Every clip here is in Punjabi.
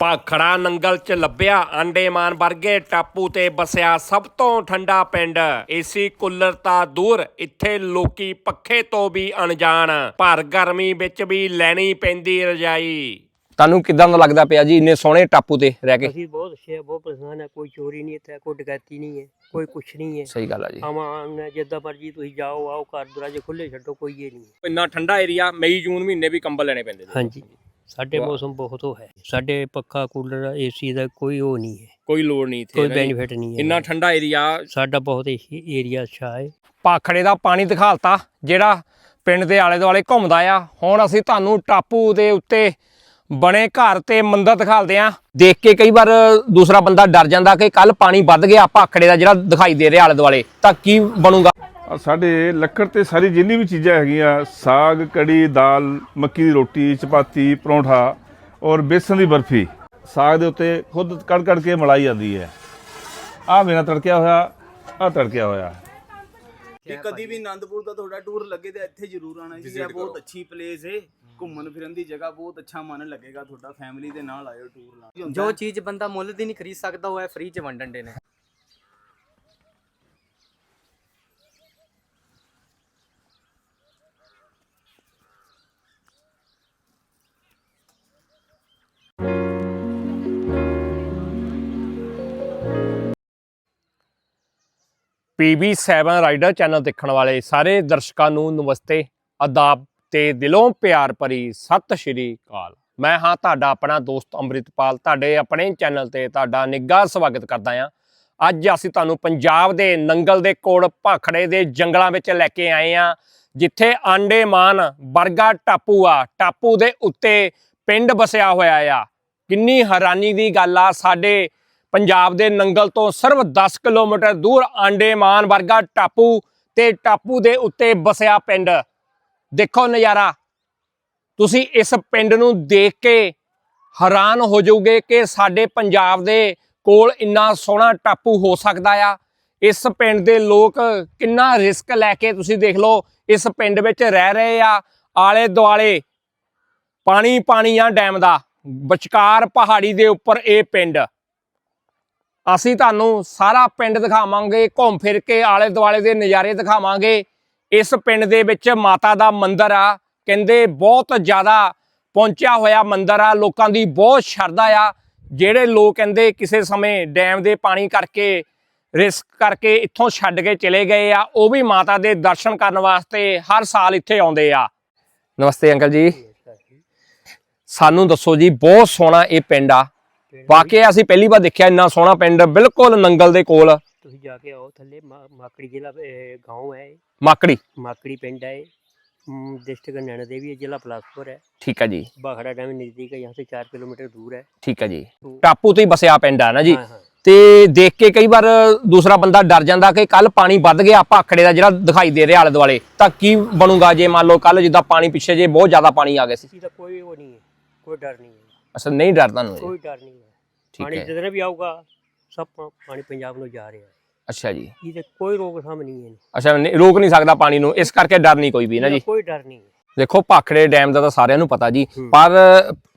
ਭਾਖੜਾ ਨੰਗਲ ਚ ਲੱਭਿਆ ਆਂਡੇਮਾਨ ਵਰਗੇ ਟਾਪੂ ਤੇ ਬਸਿਆ ਸਭ ਤੋਂ ਠੰਡਾ ਪਿੰਡ। ਏਸੀ ਕੂਲਰ ਤਾਂ ਦੂਰ ਇੱਥੇ ਲੋਕੀ ਪੱਖੇ ਤੋਂ ਵੀ ਅਣਜਾਣ। ਭਰ ਗਰਮੀ ਵਿੱਚ ਵੀ ਲੈਣੀ ਪੈਂਦੀ ਰਜਾਈ। ਤੁਹਾਨੂੰ ਕਿਦਾਂ ਦਾ ਲੱਗਦਾ ਪਿਆ ਜੀ ਇੰਨੇ ਸੋਹਣੇ ਟਾਪੂ ਤੇ ਰਹਿ ਕੇ? ਅਸੀਂ ਬਹੁਤ ਅੱਛੇ ਆ ਬਹੁਤ ਪਰੇਸ਼ਾਨ ਆ ਕੋਈ ਚੋਰੀ ਨਹੀਂ ਇੱਥੇ ਕੋਈ ਡਕੈਤੀ ਨਹੀਂ ਹੈ ਕੋਈ ਕੁਛ ਨਹੀਂ ਹੈ। ਸਹੀ ਗੱਲ ਆ ਜੀ। ਆਵਾਂ ਜਿੱਦਾਂ ਮਰਜ਼ੀ ਤੁਸੀਂ ਜਾਓ ਆਓ ਘਰ ਦਰਵਾਜ਼ੇ ਖੁੱਲੇ ਛੱਡੋ ਕੋਈ ਇਹ ਨਹੀਂ ਹੈ। ਇੰਨਾ ਠੰਡਾ ਏਰੀਆ ਮਈ ਜੂਨ ਮਹੀਨੇ ਵੀ ਕੰਬਲ ਲੈਣੇ ਪੈਂਦੇ ਨੇ। ਹਾਂਜੀ। ਸਾਡੇ ਵਾਹ। ਮੌਸਮ ਬਹੁਤ ਉਹ ਹੈ। ਸਾਡੇ ਪੱਖਾ ਕੂਲਰ ਏਸੀ ਦਾ ਕੋਈ ਉਹ ਨਹੀਂ ਹੈ। ਕੋਈ ਲੋੜ ਨਹੀਂ ਇੱਥੇ ਕੋਈ ਨਾ ਜੀ। ਬੈਨੀਫਿਟ ਨਹੀਂ ਹੈ। ਇੰਨਾ ਠੰਡਾ ਏਰੀਆ ਸਾਡਾ ਬਹੁਤ ਏਰੀਆ ਅੱਛਾ ਹੈ। ਭਾਖੜੇ ਦਾ ਪਾਣੀ ਦਿਖਾਲਤਾ ਜਿਹੜਾ ਪਿੰਡ ਦੇ ਆਲੇ ਦੁਆਲੇ ਘੁੰਮਦਾ ਆ। ਹੁਣ ਅਸੀਂ ਤੁਹਾਨੂੰ ਟਾਪੂ ਦੇ ਉੱਤੇ ਬਣੇ ਘਰ ਤੇ ਮੰਦਰ ਦਿਖਾਲਦੇ ਆ। ਦੇਖ ਕੇ ਕਈ ਵਾਰ ਦੂਸਰਾ ਬੰਦਾ ਡਰ ਜਾਂਦਾ ਕਿ ਕੱਲ ਪਾਣੀ ਵੱਧ ਗਿਆ ਭਾਖੜੇ ਦਾ ਜਿਹੜਾ ਦਿਖਾਈ ਦੇ ਰਿਹਾ ਆਲੇ ਦੁਆਲੇ ਤਾਂ ਕੀ ਬਣੂਗਾ? ਸਾਡੇ ਲੱਕੜ ਤੇ ਸਾਰੀ ਜਿੰਨੀ ਵੀ ਚੀਜ਼ਾਂ ਹੈਗੀਆਂ ਸਾਗ ਕੜੀ ਦਾਲ ਮੱਕੀ ਦੀ ਰੋਟੀ ਚਪਾਤੀ ਪਰੌਂਠਾ ਔਰ ਬੇਸਨ ਦੀ ਬਰਫੀ ਸਾਗ ਦੇ ਉੱਤੇ ਖੁਦ ਕੜ ਕੜ ਕੇ ਮਲਾਈ ਆਉਂਦੀ ਹੈ। ਆਹ ਮੇਰਾ ਤੜਕਿਆ ਹੋਇਆ ਆਹ ਤੜਕਿਆ ਹੋਇਆ। ਕਿ ਕਦੀ ਵੀ ਆਨੰਦਪੁਰ ਦਾ ਤੁਹਾਡਾ ਟੂਰ ਲੱਗੇ ਤੇ ਇੱਥੇ ਜ਼ਰੂਰ ਆਣਾ ਜੀ ਇਹ ਬਹੁਤ ਅੱਛੀ ਪਲੇਸ ਹੈ ਘੁੰਮਣ ਫਿਰਨ ਦੀ ਜਗ੍ਹਾ ਬਹੁਤ ਅੱਛਾ ਮਨ ਲੱਗੇਗਾ ਤੁਹਾਡਾ ਫੈਮਿਲੀ ਦੇ ਨਾਲ ਆਇਓ ਟੂਰ ਲਾਉਣ। ਜੋ ਚੀਜ਼ ਬੰਦਾ ਮੁੱਲ ਦੀ ਨਹੀਂ ਖਰੀਦ ਸਕਦਾ ਉਹ ਹੈ ਫ੍ਰੀ ਚ ਵੰਡਣ ਦੇ ਨੇ। PB7 ਰਾਈਡਰ ਚੈਨਲ ਦੇਖਣ ਵਾਲੇ ਸਾਰੇ ਦਰਸ਼ਕਾਂ ਨੂੰ ਨਮਸਤੇ, ਆਦਾਬ ਤੇ ਦਿਲੋਂ ਪਿਆਰ ਭਰੀ ਸਤਿ ਸ਼੍ਰੀ ਅਕਾਲ। ਮੈਂ ਹਾਂ ਤੁਹਾਡਾ ਆਪਣਾ ਦੋਸਤ ਅੰਮ੍ਰਿਤਪਾਲ, ਤੁਹਾਡੇ ਆਪਣੇ ਚੈਨਲ ਤੇ ਤੁਹਾਡਾ ਨਿੱਘਾ ਸਵਾਗਤ ਕਰਦਾ ਹਾਂ। ਅੱਜ ਅਸੀਂ ਤੁਹਾਨੂੰ ਪੰਜਾਬ ਦੇ ਨੰਗਲ ਦੇ ਕੋਲ ਭਾਖੜੇ ਦੇ ਜੰਗਲਾਂ ਵਿੱਚ ਲੈ ਕੇ ਆਏ ਹਾਂ, ਜਿੱਥੇ ਆਂਡੇਮਾਨ ਵਰਗਾ ਟਾਪੂ ਆ, ਟਾਪੂ ਦੇ ਉੱਤੇ ਪਿੰਡ ਵਸਿਆ ਹੋਇਆ ਆ। ਕਿੰਨੀ ਹੈਰਾਨੀ ਦੀ ਗੱਲ ਆ, ਸਾਡੇ ਪੰਜਾਬ ਦੇ ਨੰਗਲ ਤੋਂ ਸਿਰਫ 10 ਕਿਲੋਮੀਟਰ ਦੂਰ ਆਂਡੇਮਾਨ ਵਰਗਾ ਟਾਪੂ ਤੇ ਟਾਪੂ ਦੇ ਉੱਤੇ ਬਸਿਆ ਪਿੰਡ। ਦੇਖੋ ਨਜ਼ਾਰਾ। ਤੁਸੀਂ ਇਸ ਪਿੰਡ ਨੂੰ ਦੇਖ ਕੇ ਹੈਰਾਨ ਹੋ ਜਾਓਗੇ ਕਿ ਸਾਡੇ ਪੰਜਾਬ ਦੇ ਕੋਲ ਇੰਨਾ ਸੋਹਣਾ ਟਾਪੂ ਹੋ ਸਕਦਾ ਆ। ਇਸ ਪਿੰਡ ਦੇ ਲੋਕ ਕਿੰਨਾ ਰਿਸਕ ਲੈ ਕੇ ਤੁਸੀਂ ਦੇਖ ਲਓ, ਇਸ ਪਿੰਡ ਵਿੱਚ ਰਹਿ ਰਹੇ ਆ। ਆਲੇ ਦੁਆਲੇ ਪਾਣੀ ਪਾਣੀ ਆ ਡੈਮ ਦਾ, ਵਿਚਕਾਰ ਪਹਾੜੀ ਦੇ ਉੱਪਰ ਇਹ ਪਿੰਡ। ਅਸੀਂ ਤੁਹਾਨੂੰ ਸਾਰਾ ਪਿੰਡ ਦਿਖਾਵਾਂਗੇ, ਘੁੰਮ ਫਿਰ ਕੇ ਆਲੇ ਦੁਆਲੇ ਦੇ ਨਜ਼ਾਰੇ ਦਿਖਾਵਾਂਗੇ। ਇਸ ਪਿੰਡ ਦੇ ਵਿੱਚ ਮਾਤਾ ਦਾ ਮੰਦਿਰ ਆ, ਕਹਿੰਦੇ ਬਹੁਤ ਜ਼ਿਆਦਾ ਪਹੁੰਚਿਆ ਹੋਇਆ ਮੰਦਿਰ ਆ, ਲੋਕਾਂ ਦੀ ਬਹੁਤ ਸ਼ਰਧਾ ਆ, ਜਿਹੜੇ ਲੋਕ ਕਹਿੰਦੇ ਕਿਸੇ ਸਮੇਂ ਡੈਮ ਦੇ ਪਾਣੀ ਕਰਕੇ, ਰਿਸਕ ਕਰਕੇ ਇੱਥੋਂ ਛੱਡ ਕੇ ਚਲੇ ਗਏ ਆ, ਉਹ ਵੀ ਮਾਤਾ ਦੇ ਦਰਸ਼ਨ ਕਰਨ ਵਾਸਤੇ ਹਰ ਸਾਲ ਇੱਥੇ ਆਉਂਦੇ ਆ। ਨਮਸਤੇ ਅੰਕਲ ਜੀ। ਸਾਨੂੰ ਦੱਸੋ ਜੀ ਬਹੁਤ ਸੋਹਣਾ ਇਹ ਪਿੰਡ ਆ ਵਾਕਿਆ ਅਸੀਂ ਪਹਿਲੀ ਵਾਰ ਦੇਖਿਆ ਇੰਨਾ ਸੋਹਣਾ ਪਿੰਡ ਬਿਲਕੁਲ ਨੰਗਲ ਦੇ ਕੋਲ ਤੁਸੀਂ ਜਾ ਕੇ ਆਓ ਥੱਲੇ ਮਾ- ਮਾਕੜੀ ਜ਼ਿਲ੍ਹਾ گاؤں ਹੈ ਇਹ, ਮਾਕੜੀ ਮਾਕੜੀ ਪਿੰਡ है डिस्ट्रिक्ट नैना देवी है जिला बिलासपुर है ਠੀਕ ਹੈ ਜੀ बाखड़ा डैम नज़दीक है यहाँ से चार किलोमीटर दूर है ਠੀਕ ਹੈ ਜੀ ਟਾਪੂ ਤੋਂ ਹੀ ਬਸਿਆ ਪਿੰਡ ਆ ਨਾ ਜੀ हाँ हाँ ਤੇ ਦੇਖ ਕੇ ਕਈ ਵਾਰ ਦੂਸਰਾ ਬੰਦਾ ਡਰ ਜਾਂਦਾ ਕਿ ਕੱਲ ਪਾਣੀ ਵੱਧ ਗਿਆ ਭਾਖੜੇ ਦਾ ਜਿਹੜਾ ਦਿਖਾਈ ਦੇ ਰਿਹਾ ਆਲੇ ਦੁਆਲੇ ਤਾਂ ਕੀ ਬਣੂਗਾ ਜੇ ਮੰਨ ਲਓ ਕੱਲ ਜਿੱਦਾਂ ਪਾਣੀ ਪਿੱਛੇ ਜੇ ਬਹੁਤ ਜ਼ਿਆਦਾ ਪਾਣੀ ਆ ਗਿਆ ਸੀ किसी का कोई वो नहीं है ਕੋਈ ਡਰ ਨਹੀਂ ਹੈ। ਅਸਲ ਨਹੀਂ ਡਰ ਤੁਹਾਨੂੰ ਕੋਈ ਡਰ ਨਹੀਂ ਹੈ। ਠੀਕ ਹੈ। ਜਿੱਧਰ ਵੀ ਆਊਗਾ ਸਭ ਪਾਣੀ ਪੰਜਾਬ ਨੂੰ ਜਾ ਰਿਹਾ ਹੈ। ਅੱਛਾ ਜੀ। ਇਹਦੇ ਕੋਈ ਰੋਕਥਾਮ ਨਹੀਂ ਹੈ ਅੱਛਾ ਨਹੀਂ- ਰੋਕ ਨਹੀਂ ਸਕਦਾ ਪਾਣੀ ਨੂੰ। ਇਸ ਕਰਕੇ ਡਰ ਨਹੀਂ ਕੋਈ ਵੀ ਨਾ ਜੀ। ਕੋਈ ਡਰ ਨਹੀਂ ਹੈ। ਦੇਖੋ ਭਾਖੜੇ ਡੈਮ ਦਾ ਤਾਂ ਸਾਰਿਆਂ ਨੂੰ ਪਤਾ ਜੀ। ਪਰ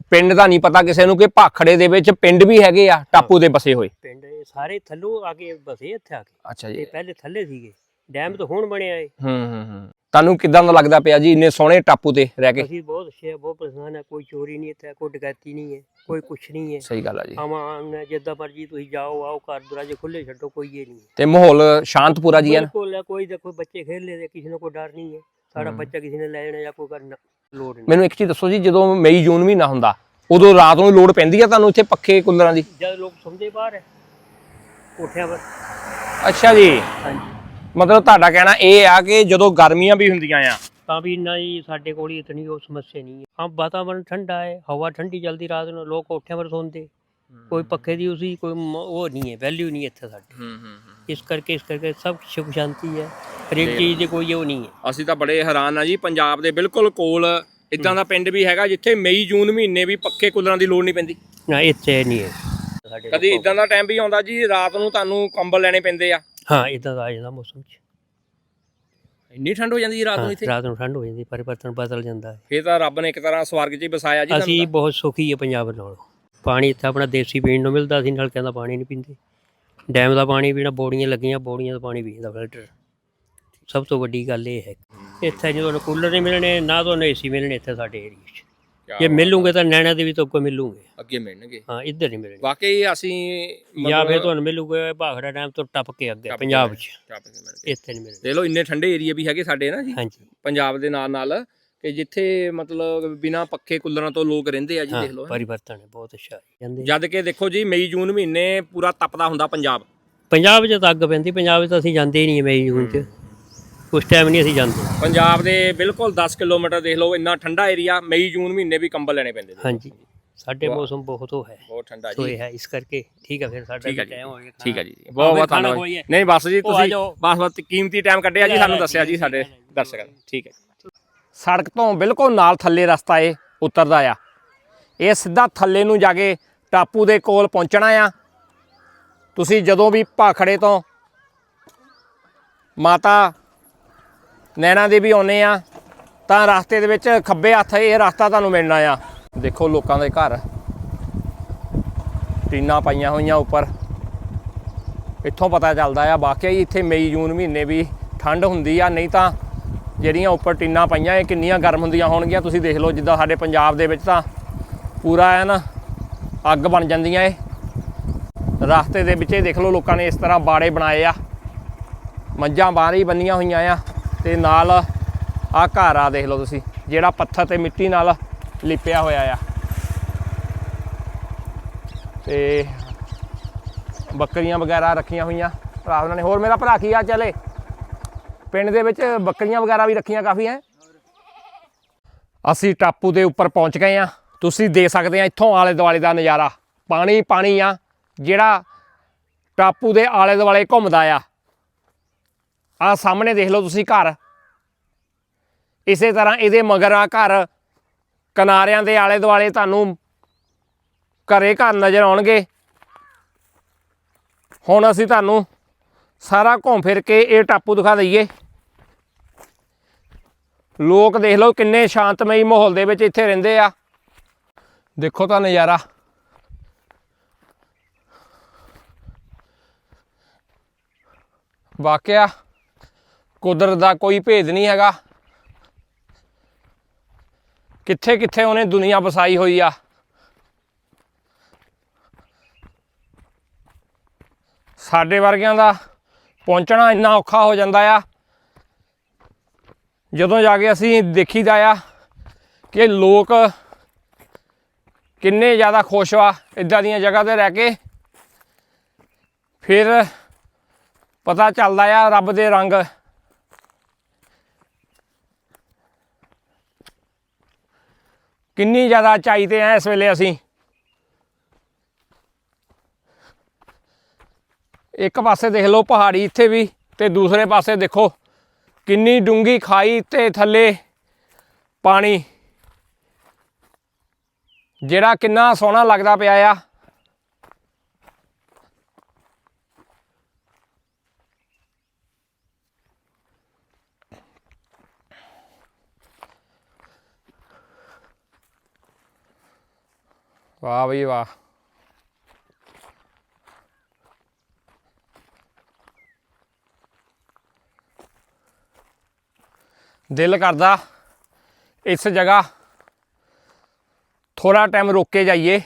ਪਿੰਡ ਦਾ ਨਹੀਂ ਪਤਾ ਕਿਸੇ ਨੂੰ ਕਿ ਭਾਖੜੇ ਦੇ ਵਿੱਚ ਪਿੰਡ ਵੀ ਹੈਗੇ ਆ ਟਾਪੂ ਦੇ ਬਸੇ ਹੋਏ। ਪਿੰਡ ਸਾਰੇ ਥੱਲੋਂ ਆ ਕੇ ਬਸੇ ਇੱਥੇ ਆ ਕੇ। ਅੱਛਾ ਜੀ। ਤੇ ਪਹਿਲੇ ਥੱਲੇ ਸੀਗੇ। ਡੈਮ ਤਾਂ ਹੁਣ ਬਣਿਆ ਏ। ਹੂੰ ਹੂੰ ਹੂੰ। ਤੁਹਾਨੂੰ ਕਿਦਾਂ ਦਾ ਲੱਗਦਾ ਪਿਆ ਜੀ ਇੰਨੇ ਸੋਹਣੇ ਟਾਪੂ ਤੇ ਰਹਿ ਕੇ? ਅਸੀਂ ਬਹੁਤ ਅੱਛੇ ਆ ਬਹੁਤ ਪਰੇਸ਼ਾਨ ਆ ਕੋਈ ਚੋਰੀ ਨਹੀਂ ਇੱਥੇ ਕੋਈ ਡਕੈਤੀ ਨਹੀਂ ਹੈ ਕੋਈ ਕੁਛ ਨਹੀਂ ਹੈ। ਸਹੀ ਗੱਲ ਆ ਜੀ। ਆਵਾਂ ਜਿੱਦਾਂ ਮਰਜ਼ੀ ਤੁਸੀਂ ਜਾਓ ਆਓ ਘਰ ਦਰਵਾਜ਼ੇ ਖੁੱਲੇ ਛੱਡੋ ਕੋਈ ਇਹ ਨਹੀਂ ਤੇ ਮਾਹੌਲ ਸ਼ਾਂਤ ਪੂਰਾ ਜੀ ਹੈ ਬਿਲਕੁਲ ਹੈ, ਕੋਈ ਦੇਖੋ ਬੱਚੇ ਖੇਡ ਲੈਦੇ ਕਿਸੇ ਨੂੰ ਕੋਈ ਡਰ ਨਹੀਂ ਹੈ। ਸਾਡਾ। ਬੱਚਾ ਕਿਸੇ ਨੇ ਲੈ ਜਾਣਾ ਜਾਂ ਕੋਈ ਕਰਨਾ ਲੋੜ ਨਹੀਂ। ਮੈਨੂੰ ਇੱਕ ਚੀਜ਼ ਦੱਸੋ ਜੀ ਜਦੋਂ ਮਈ ਜੂਨ ਮਹੀਨਾ ਹੁੰਦਾ ਉਦੋਂ ਰਾਤ ਨੂੰ ਲੋੜ ਪੈਂਦੀ ਆ ਤੁਹਾਨੂੰ ਇੱਥੇ ਪੱਖੇ ਕੂਲਰਾਂ ਦੀ? ਜਦ ਲੋਕ ਸੌਂਦੇ ਬਾਹਰ ਹੈ ਕੋਠਿਆਂ ਪਰ ਅੱਛਾ ਜੀ। ਹਾਂਜੀ। ਮਤਲਬ ਤੁਹਾਡਾ ਕਹਿਣਾ ਇਹ ਆ ਕਿ ਜਦੋਂ ਗਰਮੀਆਂ ਵੀ ਹੁੰਦੀਆਂ ਆ। ਤਾਂ ਵੀ ਇੰਨਾ ਹੀ ਸਾਡੇ ਕੋਲ ਇਤਨੀ ਉਹ ਸਮੱਸਿਆ ਨਹੀਂ ਹੈ। ਹਾਂ ਵਾਤਾਵਰਨ ਠੰਡਾ ਹੈ ਹਵਾ ਠੰਡੀ ਚੱਲਦੀ ਰਾਤ ਨੂੰ ਲੋਕ ਕੋਠਿਆਂ ਪਰ ਸੌਂਦੇ। ਕੋਈ ਪੱਖੇ ਦੀ ਉਸੀ ਕੋਈ ਮ- ਉਹ ਨਹੀਂ ਹੈ ਵੈਲਿਊ ਨਹੀਂ ਇੱਥੇ ਸਾਡੇ। ਇਸ ਕਰਕੇ ਇਸ ਕਰਕੇ ਸਭ ਸੁਖ ਸ਼ਾਂਤੀ ਹੈ। ਹਰੇਕ ਚੀਜ਼ ਦੀ ਕੋਈ ਉਹ ਨਹੀਂ ਹੈ। ਅਸੀਂ ਤਾਂ ਬੜੇ ਹੈਰਾਨ ਆ ਜੀ ਪੰਜਾਬ ਦੇ ਬਿਲਕੁਲ ਕੋਲ ਇਦਾਂ ਦਾ ਪਿੰਡ ਵੀ ਹੈਗਾ ਜਿੱਥੇ ਮਈ ਜੂਨ ਮਹੀਨੇ ਵੀ ਪੱਕੇ ਕੂਲਰਾਂ ਦੀ ਲੋੜ ਨਹੀਂ ਪੈਂਦੀ। ਨਾ ਇੱਥੇ ਨਹੀਂ ਹੈ। ਸਾਡੇ ਕਦੀ। ਇਦਾਂ ਦਾ ਟਾਈਮ ਵੀ ਆਉਂਦਾ ਜੀ ਰਾਤ ਨੂੰ ਤੁਹਾਨੂੰ ਕੰਬਲ ਲੈਣੇ ਪੈਂਦੇ ਆ। ਹਾਂ ਇਦਾਂ ਦਾ ਆ ਜਾਂਦਾ ਮੌਸਮ ਚ। ਇੰਨੀ ਠੰਡ ਹੋ ਜਾਂਦੀ ਜੀ ਰਾਤ ਨੂੰ ਹਾਂ, ਇੱਥੇ? ਰਾਤ ਨੂੰ ਠੰਡ ਹੋ ਜਾਂਦੀ ਪਰਿਵਰਤਨ ਬਦਲ ਜਾਂਦਾ ਹੈ। ਫੇਰ ਤਾਂ ਰੱਬ ਨੇ ਇੱਕ ਤਰ੍ਹਾਂ ਸਵਰਗ 'ਚ ਹੀ ਵਸਾਇਆ ਜੀ ਅਸੀਂ ਤੁਹਾਨੂੰ ਬਹੁਤ ਸੁਖੀ ਹੈ ਪੰਜਾਬ ਨਾਲ। ਪਾਣੀ ਇੱਥੇ ਆਪਣਾ ਦੇਸੀ ਪੀਣ ਨੂੰ ਮਿਲਦਾ ਸੀ ਨਲਕਿਆਂ ਦਾ ਪਾਣੀ ਨਹੀਂ ਪੀਂਦੇ। ਡੈਮ ਦਾ ਪਾਣੀ ਪੀਣਾ ਬੋੜੀਆਂ ਲੱਗੀਆਂ ਬੋੜੀਆਂ ਦਾ ਪਾਣੀ ਪੀਂਦਾ ਫਿਲਟਰ। ਸਭ ਤੋਂ ਵੱਡੀ ਗੱਲ ਇਹ ਹੈ। ਇੱਥੇ ਜਦੋਂ ਕੂਲਰ ਨਹੀਂ ਮਿਲਣੇ ਨਾ ਤੁਹਾਨੂੰ ਏਸੀ ਮਿਲਣੇ ਇੱਥੇ ਸਾਡੇ ਏਰੀਆ 'ਚ। ਜੇ ਮਿਲੂਗੇ ਤਾਂ ਨੈਣਾ ਦੇ ਵੀ ਤੋਂ ਕੋਈ ਮਿਲੂਗੇ। ਅੱਗੇ ਮਿਲਣਗੇ। ਹਾਂ ਇੱਧਰ ਨਹੀਂ ਮਿਲਣੇ ਵਾਕਈ ਅਸੀਂ ਜਾਂ ਫਿਰ ਤੁਹਾਨੂੰ ਮਿਲੂਗੇ ਭਾਖੜਾ ਡੈਮ ਤੋਂ ਟੱਪ ਕੇ ਅੱਗੇ ਪੰਜਾਬ 'ਚ। ਇੱਥੇ ਨਹੀਂ ਮਿਲਣੇ ਦੇਖ ਲਓ ਇੰਨੇ ਠੰਡੇ ਏਰੀਆ ਵੀ ਹੈਗੇ ਸਾਡੇ ਨਾ ਜੀ। ਹਾਂਜੀ। ਪੰਜਾਬ ਦੇ ਨਾਲ ਨਾਲ ਕਿ ਜਿੱਥੇ ਮਤਲਬ ਬਿਨਾ ਪੱਖੇ ਕੂਲਰਾਂ ਤੋਂ ਲੋਕ ਰਹਿੰਦੇ ਆ ਜੀ ਦੇਖ ਲਓ। ਪਰਿਵਰਤਨ ਹੈ ਬਹੁਤ ਅੱਛਾ। ਕਹਿੰਦੇ ਜਦ ਕਿ ਦੇਖੋ ਜੀ ਮਈ ਜੂਨ ਮਹੀਨੇ ਪੂਰਾ ਤਪਦਾ ਹੁੰਦਾ ਪੰਜਾਬ। ਪੰਜਾਬ 'ਚ ਤਾਂ ਅੱਗ ਪੈਂਦੀ ਪੰਜਾਬ 'ਚ ਤਾਂ ਅਸੀਂ ਜਾਂਦੇ ਹੀ ਨਹੀਂ ਮਈ ਜੂਨ 'ਚ। ਉਸ ਟਾਈਮ ਨਹੀਂ ਅਸੀਂ ਜਾਂਦੇ। ਪੰਜਾਬ ਦੇ ਬਿਲਕੁਲ 10 ਕਿਲੋਮੀਟਰ ਦੇਖ ਲਓ ਇੰਨਾ ਠੰਡਾ ਏਰੀਆ ਮਈ ਜੂਨ ਮਹੀਨੇ ਵੀ ਕੰਬਲ ਲੈਣੇ ਪੈਂਦੇ ਨੇ। ਹਾਂਜੀ। ਸਾਡੇ ਮੌਸਮ ਬਹੁਤ ਉਹ ਹੈ। ਬਹੁਤ ਠੰਡਾ ਜੀ। ਹੈ ਇਸ ਕਰਕੇ ਠੀਕ ਹੈ ਫਿਰ ਸਾਡਾ ਟਾਈਮ ਹੋ ਗਿਆ ਠੀਕ ਹੈ ਜੀ। ਬਹੁਤ ਬਹੁਤ ਧੰਨਵਾਦ। ਨਹੀਂ ਬਸ ਜੀ ਤੁਸੀਂ। ਬਸ ਬਸ ਕੀਮਤੀ ਟਾਈਮ ਕੱਢਿਆ ਜੀ ਸਾਨੂੰ ਦੱਸਿਆ ਜੀ ਸਾਡੇ ਦਰਸ਼ਕਾਂ ਨੇ। ਠੀਕ ਹੈ ਸੜਕ ਤੋਂ ਬਿਲਕੁਲ ਨਾਲ ਥੱਲੇ ਰਸਤਾ ਏ ਉਤਰਦਾ ਆ। ਇਹ ਸਿੱਧਾ ਥੱਲੇ ਨੂੰ ਜਾ ਕੇ ਟਾਪੂ ਦੇ ਕੋਲ ਪਹੁੰਚਣਾ ਆ। ਤੁਸੀਂ ਜਦੋਂ ਵੀ ਭਾਖੜੇ ਤੋਂ ਮਾਤਾ ਨੈਣਾ ਦੇਵੀ ਆਉਨੇ ਆ। ਤਾਂ ਰਸਤੇ ਦੇ ਵਿੱਚ ਖੱਬੇ ਹੱਥ ਇਹ ਰਸਤਾ ਤੁਹਾਨੂੰ ਮਿਲਣਾ ਆ। ਦੇਖੋ ਲੋਕਾਂ ਦੇ ਘਰ। ਟੀਨਾਂ ਪਾਈਆਂ ਹੋਈਆਂ ਉੱਪਰ। ਇੱਥੋਂ ਪਤਾ ਚੱਲਦਾ ਆ, ਵਾਕਿਆ ਹੀ ਇੱਥੇ ਮਈ, ਜੂਨ ਮਹੀਨੇ ਵੀ ਠੰਡ ਹੁੰਦੀ ਆ। ਨਹੀਂ ਤਾਂ ਜਿਹੜੀਆਂ ਉੱਪਰ ਟੀਨਾਂ ਪਾਈਆਂ, ਇਹ ਕਿੰਨੀਆਂ ਗਰਮ ਹੁੰਦੀਆਂ ਹੋਣਗੀਆਂ। ਤੁਸੀਂ ਦੇਖ ਲਓ ਜਿੱਦਾਂ ਸਾਡੇ ਪੰਜਾਬ ਦੇ ਵਿੱਚ ਤਾਂ ਪੂਰਾ ਐ ਨਾ ਅੱਗ ਬਣ ਜਾਂਦੀਆਂ ਏ। ਰਸਤੇ ਦੇ ਵਿੱਚ ਇਹ ਦੇਖ ਲਓ ਲੋਕਾਂ ਨੇ ਇਸ ਤਰ੍ਹਾਂ ਬਾੜੇ ਬਣਾਏ ਆ। ਮੱਝਾਂ ਬਾਹਰ ਹੀ ਬੰਨੀਆਂ ਹੋਈਆਂ ਆ। ਤੇ ਨਾਲ ਆ ਘਰ ਆ ਦੇਖ ਲਓ ਤੁਸੀਂ, ਜਿਹੜਾ ਪੱਥਰ ਤੇ ਮਿੱਟੀ ਨਾਲ ਲਿਪਿਆ ਹੋਇਆ ਆ। ਤੇ ਬੱਕਰੀਆਂ ਵਗੈਰਾ ਰੱਖੀਆਂ ਹੋਈਆਂ, ਭਰਾ ਉਹਨਾਂ ਨੇ। ਹੋਰ ਮੇਰਾ ਭਰਾ ਕੀ ਆ ਚਲੇ ਪਿੰਡ ਦੇ ਵਿੱਚ ਬੱਕਰੀਆਂ ਵਗੈਰਾ ਵੀ ਰੱਖੀਆਂ ਕਾਫੀ, ਹੈ? ਅਸੀਂ ਟਾਪੂ ਦੇ ਉੱਪਰ ਪਹੁੰਚ ਗਏ ਆ। ਤੁਸੀਂ ਦੇਖ ਸਕਦੇ ਆ ਇੱਥੋਂ ਆਲੇ ਦੁਆਲੇ ਦਾ ਨਜ਼ਾਰਾ। ਪਾਣੀ ਪਾਣੀ ਆ, ਜਿਹੜਾ ਟਾਪੂ ਦੇ ਆਲੇ ਦੁਆਲੇ ਘੁੰਮਦਾ ਆ। ਆ ਸਾਹਮਣੇ ਦੇਖ ਲਓ ਤੁਸੀਂ ਘਰ। ਇਸੇ ਤਰ੍ਹਾਂ ਇਹਦੇ ਮਗਰ ਆ ਘਰ। ਕਿਨਾਰਿਆਂ ਦੇ ਆਲੇ ਦੁਆਲੇ ਤੁਹਾਨੂੰ ਘਰੇ ਘਰ ਨਜ਼ਰ ਆਉਣਗੇ। ਹੁਣ ਅਸੀਂ ਤੁਹਾਨੂੰ ਸਾਰਾ ਘੁੰਮ ਫਿਰ ਕੇ ਇਹ ਟਾਪੂ ਦਿਖਾ ਦਈਏ। ਲੋਕ ਦੇਖ ਲਓ ਕਿੰਨੇ ਸ਼ਾਂਤਮਈ ਮਾਹੌਲ ਦੇ ਵਿੱਚ ਇੱਥੇ ਰਹਿੰਦੇ ਆ। ਦੇਖੋ ਤਾਂ ਨਜ਼ਾਰਾ। ਵਾਕਿਆ ਕੁਦਰਤ ਦਾ ਕੋਈ ਭੇਦ ਨਹੀਂ ਹੈਗਾ। ਕਿੱਥੇ ਕਿੱਥੇ ਉਹਨੇ ਦੁਨੀਆ ਵਸਾਈ ਹੋਈ ਆ। ਸਾਡੇ ਵਰਗਿਆਂ ਦਾ ਪਹੁੰਚਣਾ ਇੰਨਾ ਔਖਾ ਹੋ ਜਾਂਦਾ ਆ। ਜਦੋਂ ਜਾ ਕੇ ਅਸੀਂ ਦੇਖੀਦਾ ਆ ਕਿ ਲੋਕ ਕਿੰਨੇ ਜ਼ਿਆਦਾ ਖੁਸ਼ ਆ ਇਦਾਂ ਦੀਆਂ ਜਗ੍ਹਾ ਤੇ ਰਹਿ ਕੇ। ਫਿਰ ਪਤਾ ਚੱਲਦਾ ਆ ਰੱਬ ਦੇ ਰੰਗ ਕਿੰਨੀ ਜ਼ਿਆਦਾ ਚਾਈ 'ਤੇ ਆ ਇਸ ਵੇਲੇ ਅਸੀਂ। ਇੱਕ ਪਾਸੇ ਦੇਖ ਲਓ ਪਹਾੜੀ ਇੱਥੇ ਵੀ ਤੇ ਦੂਸਰੇ ਪਾਸੇ ਦੇਖੋ ਕਿੰਨੀ ਡੂੰਗੀ ਖਾਈ ਤੇ ਥੱਲੇ ਪਾਣੀ। ਜਿਹੜਾ ਕਿੰਨਾ ਸੋਹਣਾ ਲੱਗਦਾ ਪਿਆ ਆ। ਵਾਹ ਬਈ ਵਾਹ। ਦਿਲ ਕਰਦਾ ਇਸ ਜਗ੍ਹਾ ਥੋੜਾ ਟਾਈਮ ਰੁਕ ਕੇ ਜਾਈਏ।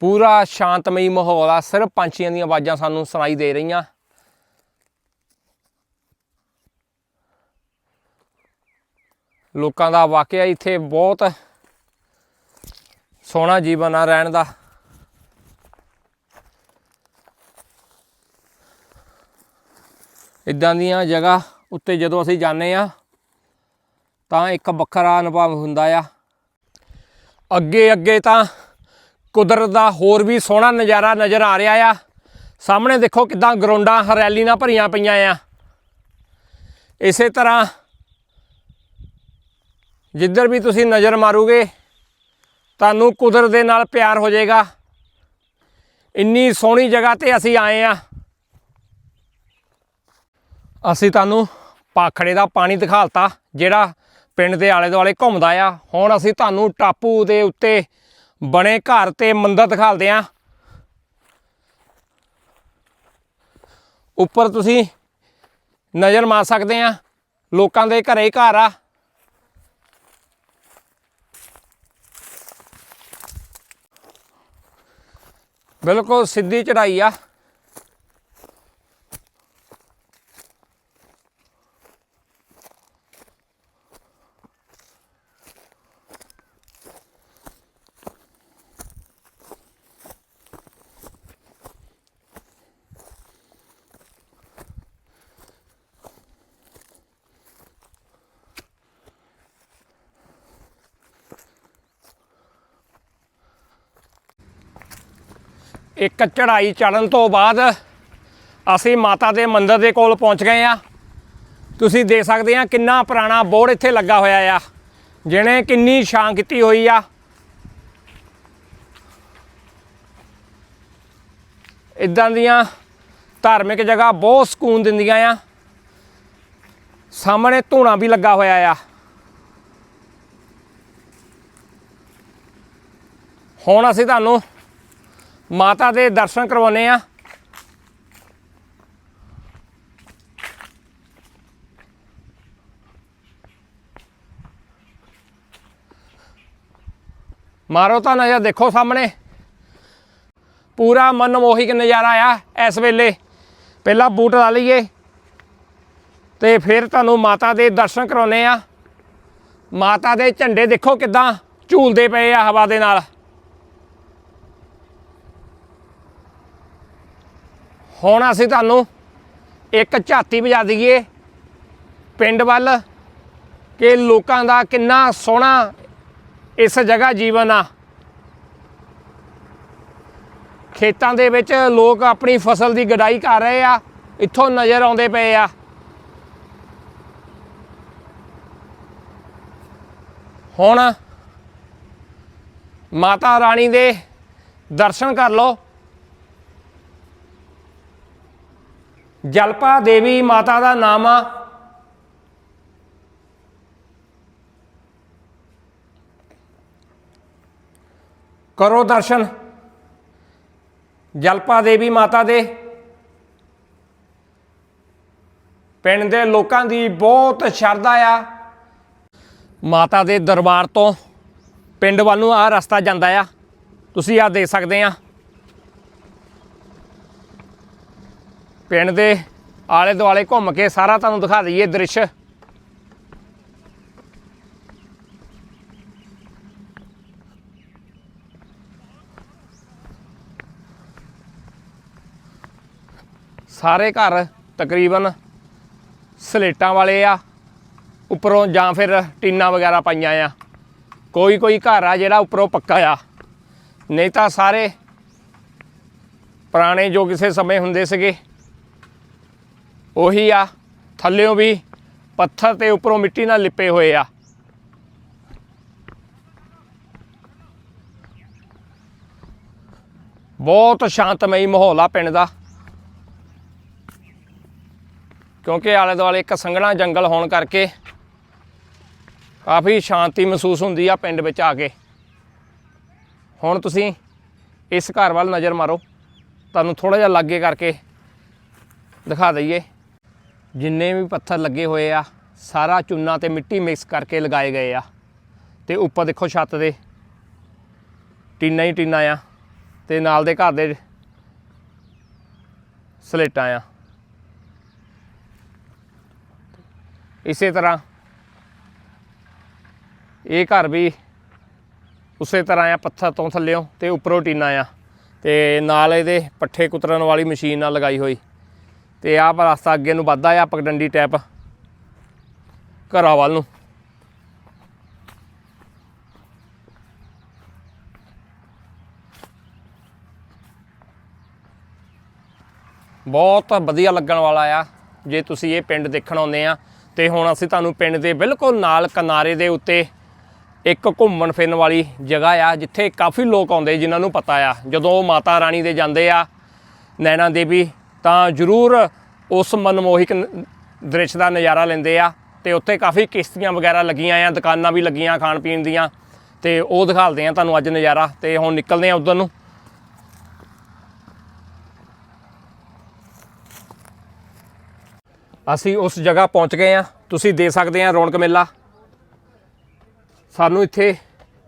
ਪੂਰਾ ਸ਼ਾਂਤਮਈ ਮਾਹੌਲ ਆ, ਸਿਰਫ ਪੰਛੀਆਂ ਦੀਆਂ ਆਵਾਜ਼ਾਂ ਸਾਨੂੰ ਸੁਣਾਈ ਦੇ ਰਹੀਆਂ। ਲੋਕਾਂ ਦਾ ਵਾਕਿਆ ਇੱਥੇ ਬਹੁਤ ਸੋਹਣਾ ਜੀਵਨ ਆ ਰਹਿਣ ਦਾ। ਇਦਾਂ ਦੀਆਂ ਜਗ੍ਹਾ ਉੱਤੇ ਜਦੋਂ ਅਸੀਂ ਜਾਂਦੇ ਆ ਤਾਂ ਇੱਕ ਵੱਖਰਾ ਅਨੁਭਵ ਹੁੰਦਾ ਆ। ਅੱਗੇ ਅੱਗੇ ਤਾਂ ਕੁਦਰਤ ਦਾ ਹੋਰ ਵੀ ਸੋਹਣਾ ਨਜ਼ਾਰਾ ਨਜ਼ਰ ਆ ਰਿਹਾ ਆ। ਸਾਹਮਣੇ ਦੇਖੋ ਕਿਦਾਂ ਗਰਾਊਂਡਾਂ ਹਰਿਆਲੀ ਨਾਲ ਭਰੀਆਂ ਪਈਆਂ ਆ। ਇਸੇ ਤਰ੍ਹਾਂ ਜਿੱਧਰ ਵੀ ਤੁਸੀਂ ਨਜ਼ਰ ਮਾਰੋਗੇ ਤੁਹਾਨੂੰ ਕੁਦਰਤ ਦੇ ਨਾਲ ਪਿਆਰ ਹੋ ਜਾਏਗਾ। ਇੰਨੀ ਸੋਹਣੀ ਜਗ੍ਹਾ ਤੇ ਅਸੀਂ ਆਏ ਆ। ਅਸੀਂ ਤੁਹਾਨੂੰ ਪਾਖੜੇ ਦਾ ਪਾਣੀ ਦਿਖਾਲਤਾ, ਜਿਹੜਾ ਪਿੰਡ ਦੇ ਆਲੇ ਦੁਆਲੇ ਘੁੰਮਦਾ ਆ। ਹੁਣ ਅਸੀਂ ਤੁਹਾਨੂੰ ਟਾਪੂ ਦੇ ਉੱਤੇ ਬਣੇ ਘਰ ਤੇ ਮੰਦਰ ਦਿਖਾਲਦੇ ਆ। ਉੱਪਰ ਤੁਸੀਂ ਨਜ਼ਰ ਮਾਰ ਸਕਦੇ ਆ। ਲੋਕਾਂ ਦੇ ਘਰੇ ਹੀ ਘਰ ਆ। ਬਿਲਕੁਲ ਸਿੱਧੀ ਚੜਾਈ ਆ। ਇੱਕ ਚੜ੍ਹਾਈ ਚੜਨ ਤੋਂ ਬਾਅਦ ਅਸੀਂ ਮਾਤਾ ਦੇ ਮੰਦਿਰ ਦੇ ਕੋਲ ਪਹੁੰਚ ਗਏ ਆ ਤੁਸੀਂ ਦੇਖ ਸਕਦੇ ਆ ਕਿੰਨਾ ਪੁਰਾਣਾ ਬੋਰਡ ਇੱਥੇ ਲੱਗਾ ਹੋਇਆ ਆ, ਜਿਹਨੇ ਕਿੰਨੀ ਛਾਂ ਕੀਤੀ ਹੋਈ ਆ। ਇਦਾਂ ਦੀਆਂ ਧਾਰਮਿਕ ਜਗ੍ਹਾ ਬਹੁਤ ਸਕੂਨ ਦਿੰਦੀਆਂ ਆ। ਸਾਹਮਣੇ ਧੂਣਾ ਵੀ ਲੱਗਾ ਹੋਇਆ ਆ। ਹੁਣ ਅਸੀਂ ਤੁਹਾਨੂੰ ਮਾਤਾ ਦੇ ਦਰਸ਼ਨ ਕਰਵਾਉਨੇ ਆ। ਮਾਰੋ ਤਾਂ ਨਜ਼ਰ ਦੇਖੋ ਸਾਹਮਣੇ। ਪੂਰਾ ਮਨਮੋਹਿਕ ਨਜ਼ਾਰਾ ਆ ਇਸ ਵੇਲੇ। ਪਹਿਲਾਂ ਬੂਟ ਲਾ ਲਈਏ। ਤੇ ਫਿਰ ਤੁਹਾਨੂੰ ਮਾਤਾ ਦੇ ਦਰਸ਼ਨ ਕਰਾਉਨੇ ਆ। ਮਾਤਾ ਦੇ ਝੰਡੇ ਦੇਖੋ ਕਿਦਾਂ ਝੂਲਦੇ ਪਏ ਆ ਹਵਾ ਦੇ ਨਾਲ। ਹੁਣ ਅਸੀਂ ਤੁਹਾਨੂੰ ਇੱਕ ਝਾਤੀ ਵਜਾ ਦਈਏ। ਪਿੰਡ ਵੱਲ ਕਿ ਲੋਕਾਂ ਦਾ ਕਿੰਨਾ ਸੋਹਣਾ ਇਸ ਜਗ੍ਹਾ ਜੀਵਨ ਆ। ਖੇਤਾਂ ਦੇ ਵਿੱਚ ਲੋਕ ਆਪਣੀ ਫਸਲ ਦੀ ਗਡਾਈ ਕਰ ਰਹੇ ਆ, ਇੱਥੋਂ ਨਜ਼ਰ ਆਉਂਦੇ ਪਏ ਆ। ਹੁਣ ਮਾਤਾ ਰਾਣੀ ਦੇ ਦਰਸ਼ਨ ਕਰ ਲਓ। ਜਲਪਾ ਦੇਵੀ ਮਾਤਾ ਦਾ ਨਾਮ ਆ। ਕਰੋ ਦਰਸ਼ਨ। ਜਲਪਾ ਦੇਵੀ ਮਾਤਾ ਦੇ। ਪਿੰਡ ਦੇ ਲੋਕਾਂ ਦੀ ਬਹੁਤ ਸ਼ਰਧਾ ਆ। ਮਾਤਾ ਦੇ ਦਰਬਾਰ ਤੋਂ ਪਿੰਡ ਵੱਲ ਨੂੰ ਆ ਰਸਤਾ ਜਾਂਦਾ ਆ। ਤੁਸੀਂ ਆ ਦੇਖ ਸਕਦੇ ਆ। ਪਿੰਡ ਦੇ ਆਲੇ ਦੁਆਲੇ ਘੁੰਮ ਕੇ ਸਾਰਾ ਤੁਹਾਨੂੰ ਦਿਖਾ ਦਈਏ ਦ੍ਰਿਸ਼। ਸਾਰੇ ਘਰ ਤਕਰੀਬਨ ਸਲੇਟਾਂ ਵਾਲੇ ਆ, ਉੱਪਰੋਂ ਜਾਂ ਫਿਰ ਟੀਨਾਂ ਵਗੈਰਾ ਪਾਈਆਂ ਆ। ਕੋਈ ਕੋਈ ਘਰ ਆ ਜਿਹੜਾ ਉੱਪਰੋਂ ਪੱਕਾ ਆ। ਨਹੀਂ ਤਾਂ ਸਾਰੇ ਪੁਰਾਣੇ ਜੋ ਕਿਸੇ ਸਮੇਂ ਹੁੰਦੇ ਸੀਗੇ ਉਹੀ ਆ, ਥੱਲਿਓਂ ਵੀ ਪੱਥਰ ਤੇ ਉੱਪਰੋਂ ਮਿੱਟੀ ਨਾਲ ਲਿਪੇ ਹੋਏ ਆ। ਬਹੁਤ ਸ਼ਾਂਤਮਈ ਮਾਹੌਲ ਆ ਪਿੰਡ ਦਾ। ਕਿਉਂਕਿ ਆਲੇ ਦੁਆਲੇ ਇੱਕ ਸੰਘਣਾ ਜੰਗਲ ਹੋਣ ਕਰਕੇ ਕਾਫੀ ਸ਼ਾਂਤੀ ਮਹਿਸੂਸ ਹੁੰਦੀ ਆ ਪਿੰਡ ਵਿੱਚ ਆ ਕੇ। ਹੁਣ ਤੁਸੀਂ ਇਸ ਘਰ ਵੱਲ ਨਜ਼ਰ ਮਾਰੋ, ਤੁਹਾਨੂੰ ਥੋੜਾ ਜਿਹਾ ਲਾਗੇ ਕਰਕੇ ਦਿਖਾ ਦਈਏ। ਜਿੰਨੇ ਵੀ ਪੱਥਰ ਲੱਗੇ ਹੋਏ ਆ, ਸਾਰਾ ਚੂਨਾ ਤੇ ਮਿੱਟੀ ਮਿਕਸ ਕਰਕੇ ਲਗਾਏ ਗਏ ਆ। ਤੇ ਉੱਪਰ ਦੇਖੋ ਛੱਤ ਦੇ। ਟੀਨਾ ਹੀ ਟੀਨਾ ਆ। ਤੇ ਨਾਲ ਦੇ ਘਰ ਦੇ ਸਲੇਟਾਂ ਆ। ਇਸੇ ਤਰ੍ਹਾਂ ਇਹ ਘਰ ਵੀ ਉਸੇ ਤਰ੍ਹਾਂ ਆ, ਪੱਥਰ ਤੋਂ ਥੱਲਿਓਂ ਤੇ ਉੱਪਰੋਂ ਟੀਨਾ ਆ। ਤੇ ਨਾਲ ਇਹਦੇ ਪੱਠੇ ਕੁਤਰਨ ਵਾਲੀ ਮਸ਼ੀਨ ਨਾਲ ਲਗਾਈ ਹੋਈ। ਤੇ ਆਹ ਰਸਤਾ ਅੱਗੇ ਨੂੰ ਵੱਧਦਾ ਆ ਪਗਡੰਡੀ ਟੈਪ ਘਰਾਂ ਵੱਲ ਨੂੰ। ਬਹੁਤ ਵਧੀਆ ਲੱਗਣ ਵਾਲਾ ਆ, ਜੇ ਤੁਸੀਂ ਇਹ ਪਿੰਡ ਦੇਖਣ ਆਉਂਦੇ ਆ। ਤੇ ਹੁਣ ਅਸੀਂ ਤੁਹਾਨੂੰ ਪਿੰਡ ਦੇ ਬਿਲਕੁਲ ਨਾਲ ਕਿਨਾਰੇ ਦੇ ਉੱਤੇ ਇੱਕ ਘੁੰਮਣ ਫਿਰਨ ਵਾਲੀ ਜਗ੍ਹਾ ਆ, ਜਿੱਥੇ ਕਾਫੀ ਲੋਕ ਆਉਂਦੇ ਜਿਨ੍ਹਾਂ ਨੂੰ ਪਤਾ ਆ। ਜਦੋਂ ਉਹ ਮਾਤਾ ਰਾਣੀ ਦੇ ਜਾਂਦੇ ਆ, ਨੈਣਾ ਦੇਵੀ ਤਾਂ ਜ਼ਰੂਰ ਉਸ ਮਨਮੋਹਿਕ ਦ੍ਰਿਸ਼ ਦਾ ਨਜ਼ਾਰਾ ਲੈਂਦੇ ਆ ਤੇ ਉੱਥੇ ਕਾਫੀ ਕਿਸ਼ਤੀਆਂ ਵਗੈਰਾ ਲੱਗੀਆਂ ਆ, ਦੁਕਾਨਾਂ ਵੀ ਲੱਗੀਆਂ ਖਾਣ ਪੀਣ ਦੀਆਂ ਤੇ ਉਹ ਦਿਖਾਲਦੇ ਆ ਤੁਹਾਨੂੰ ਅੱਜ ਨਜ਼ਾਰਾ ਤੇ ਹੁਣ ਨਿਕਲਦੇ ਆ ਉਧਰ ਨੂੰ। ਅਸੀਂ ਉਸ ਜਗ੍ਹਾ ਪਹੁੰਚ ਗਏ ਆ। ਤੁਸੀਂ ਦੇ ਸਕਦੇ ਆ ਰੌਣਕ ਮੇਲਾ। ਸਾਨੂੰ ਇੱਥੇ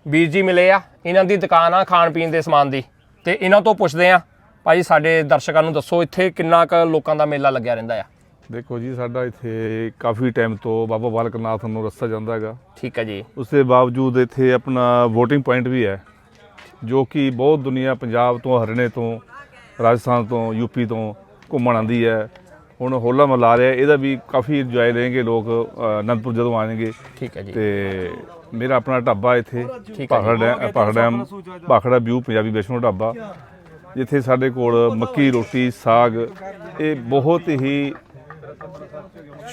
ਵੀਰ ਜੀ ਮਿਲੇ ਆ। ਇਹਨਾਂ ਦੀ ਦੁਕਾਨ ਆ ਖਾਣ ਪੀਣ ਦੇ ਸਮਾਨ ਦੀ ਤੇ ਇਹਨਾਂ ਤੋਂ ਪੁੱਛਦੇ ਆ ਭਾਈ ਸਾਡੇ ਦਰਸ਼ਕਾਂ ਨੂੰ ਦੱਸੋ ਇੱਥੇ ਕਿੰਨਾ ਕੁ ਲੋਕਾਂ ਦਾ ਮੇਲਾ ਲੱਗਿਆ ਰਹਿੰਦਾ ਆ? ਦੇਖੋ ਜੀ ਸਾਡਾ ਇੱਥੇ ਕਾਫੀ ਟਾਈਮ ਤੋਂ ਬਾਬਾ ਬਾਲਕ ਨਾਥ ਨੂੰ ਰਸਤਾ ਜਾਂਦਾ ਹੈਗਾ। ਠੀਕ ਹੈ ਜੀ। ਉਸ ਦੇ ਬਾਵਜੂਦ ਇੱਥੇ ਆਪਣਾ VOTING ਪੁਆਇੰਟ ਵੀ ਹੈ ਜੋ ਕਿ ਬਹੁਤ ਦੁਨੀਆ ਪੰਜਾਬ ਤੋਂ ਹਰਿਆਣੇ ਤੋਂ ਰਾਜਸਥਾਨ ਤੋਂ ਯੂਪੀ ਤੋਂ ਘੁੰਮਣ ਆਉਂਦੀ ਹੈ। ਹੁਣ ਹੋਲਾ ਮਹੱਲਾ ਆ ਰਿਹਾ ਇਹਦਾ ਵੀ ਕਾਫੀ ਇੰਜੋਏ ਲੈਣਗੇ ਲੋਕ ਅਨੰਦਪੁਰ ਜਦੋਂ ਆਣਗੇ ਠੀਕ ਹੈ ਜੀ। ਤੇ ਮੇਰਾ ਆਪਣਾ ਢਾਬਾ ਇੱਥੇ ਭਾਖੜਾ ਡੈਮ ਭਾਖੜਾ ਵਿਊ ਪੰਜਾਬੀ ਵੈਸ਼ਨੋ ਢਾਬਾ। ਜਿੱਥੇ ਸਾਡੇ ਕੋਲ ਮੱਕੀ ਰੋਟੀ ਸਾਗ ਇਹ ਬਹੁਤ ਹੀ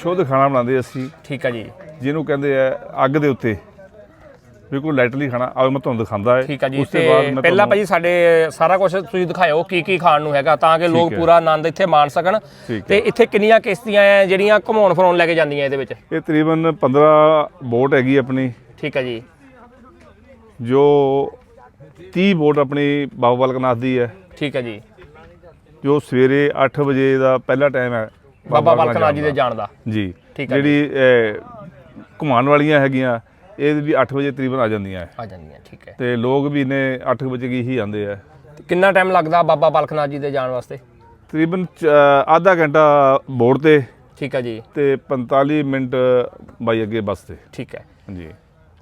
ਸ਼ੁੱਧ ਖਾਣਾ ਬਣਾਉਂਦੇ ਅਸੀਂ। ਠੀਕ ਹੈ ਜੀ। ਜਿਹਨੂੰ ਕਹਿੰਦੇ ਆ ਅੱਗ ਦੇ ਉੱਤੇ। ਬਿਲਕੁਲ ਲਾਈਟਲੀ ਖਾਣਾ ਆਓ ਮੈਂ ਤੁਹਾਨੂੰ ਦਿਖਾਉਂਦਾ ਹੈ। ਠੀਕ ਹੈ ਜੀ ਉਸ ਤੋਂ ਪਹਿਲਾਂ ਭਾਜੀ ਸਾਡੇ ਸਾਰਾ ਕੁਝ ਤੁਸੀਂ ਦਿਖਾਇਓ ਕੀ ਕੀ ਖਾਣ ਨੂੰ ਹੈਗਾ ਤਾਂ ਕਿ ਲੋਕ। ਪੂਰਾ ਆਨੰਦ ਇੱਥੇ ਮਾਣ ਸਕਣ। ਤੇ ਇੱਥੇ ਕਿੰਨੀਆਂ ਕਿਸ਼ਤੀਆਂ ਆ ਜਿਹੜੀਆਂ ਘੁਮਾਉਣ ਫਿਰਾਉਣ ਲੈ ਕੇ ਜਾਂਦੀਆਂ ਇਹਦੇ ਵਿੱਚ? ਇਹ ਤਕਰੀਬਨ 15 ਬੋਟ ਹੈਗੀ ਆਪਣੀ। ਠੀਕ ਹੈ ਜੀ। ਜੋ 30 ਬੋਟ ਆਪਣੀ ਬਾਬਾ ਬਾਲਕ ਨਾਥ ਦੀ ਹੈ। ਠੀਕ ਹੈ ਜੀ। ਜੋ ਸਵੇਰੇ 8 ਵਜੇ ਦਾ ਪਹਿਲਾ ਟਾਈਮ ਹੈ ਬਾਬਾ ਬਾਲਕ ਨਾਥ ਜੀ ਦੇ ਜਾਣ ਦਾ। ਜੀ। ਜਿਹੜੀ ਘੁਮਾਉਣ ਵਾਲੀਆਂ ਹੈਗੀਆਂ ਇਹ ਵੀ 8 ਵਜੇ ਤਕਰੀਬਨ ਆ ਜਾਂਦੀਆਂ ਆ ਜਾਂਦੀਆਂ ਠੀਕ ਹੈ। ਤੇ ਲੋਕ ਵੀ ਨੇ 8 ਵਜੇ ਕੀ ਹੀ ਆਉਂਦੇ ਆ। ਕਿੰਨਾ ਟਾਈਮ ਲੱਗਦਾ ਬਾਬਾ ਬਾਲਕ ਨਾਥ ਜੀ ਦੇ ਜਾਣ ਵਾਸਤੇ? ਤਕਰੀਬਨ ਆਧਾ ਘੰਟਾ ਬੋਰਡ ਤੇ। ਠੀਕ ਹੈ ਜੀ। ਤੇ 45 ਮਿੰਟ ਬਾਈ ਅੱਗੇ ਬੱਸ ਤੇ। ਠੀਕ ਹੈ। ਜੀ।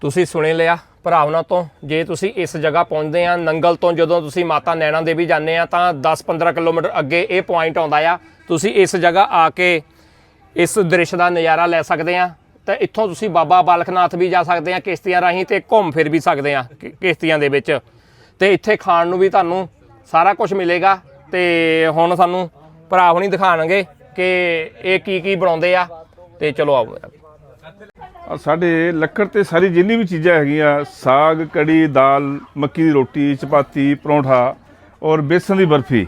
ਤੁਸੀਂ ਸੁਣੇ ਲਿਆ ਭਰਾਵਨਾ ਤੋਂ। ਜੇ ਤੁਸੀਂ ਇਸ ਜਗ੍ਹਾ ਪਹੁੰਚਦੇ ਆ ਨੰਗਲ ਤੋਂ, ਜਦੋਂ ਤੁਸੀਂ ਮਾਤਾ ਨੈਣਾ ਦੇਵੀ ਜਾਂਦੇ ਆ, ਤਾਂ 10-15 ਕਿਲੋਮੀਟਰ ਅੱਗੇ ਇਹ ਪੁਆਇੰਟ ਆਉਂਦਾ ਆ। ਤੁਸੀਂ ਇਸ ਜਗ੍ਹਾ ਆ ਕੇ ਇਸ ਦ੍ਰਿਸ਼ ਦਾ ਨਜ਼ਾਰਾ ਲੈ ਸਕਦੇ ਆ। ਤਾਂ ਇੱਥੋਂ ਤੁਸੀਂ ਬਾਬਾ ਬਾਲਕਨਾਥ ਵੀ ਜਾ ਸਕਦੇ ਆ ਕਿਸ਼ਤੀਆਂ ਰਾਹੀਂ ਤੇ ਘੁੰਮ ਫਿਰ ਵੀ ਸਕਦੇ ਆ ਕਿ- ਕਿਸ਼ਤੀਆਂ ਦੇ ਵਿੱਚ। ਤੇ ਇੱਥੇ ਖਾਣ ਨੂੰ ਵੀ ਤੁਹਾਨੂੰ ਸਾਰਾ ਕੁਝ ਮਿਲੇਗਾ। ਤੇ ਹੁਣ ਸਾਨੂੰ ਭਰਾ ਹੁਣੀ ਦਿਖਾਣਗੇ ਕਿ ਇਹ ਕੀ ਕੀ ਬਣਾਉਂਦੇ ਆ। ਤੇ ਚਲੋ ਆਓ। ਸਾਡੇ ਲੱਕੜ ਤੇ ਸਾਰੀ ਜਿੰਨੀ ਵੀ ਚੀਜ਼ਾਂ ਹੈਗੀਆਂ, ਸਾਗ, ਕੜੀ, ਦਾਲ, ਮੱਕੀ ਦੀ ਰੋਟੀ, ਚਪਾਤੀ, ਪਰੌਂਠਾ ਔਰ ਬੇਸਨ ਦੀ ਬਰਫੀ।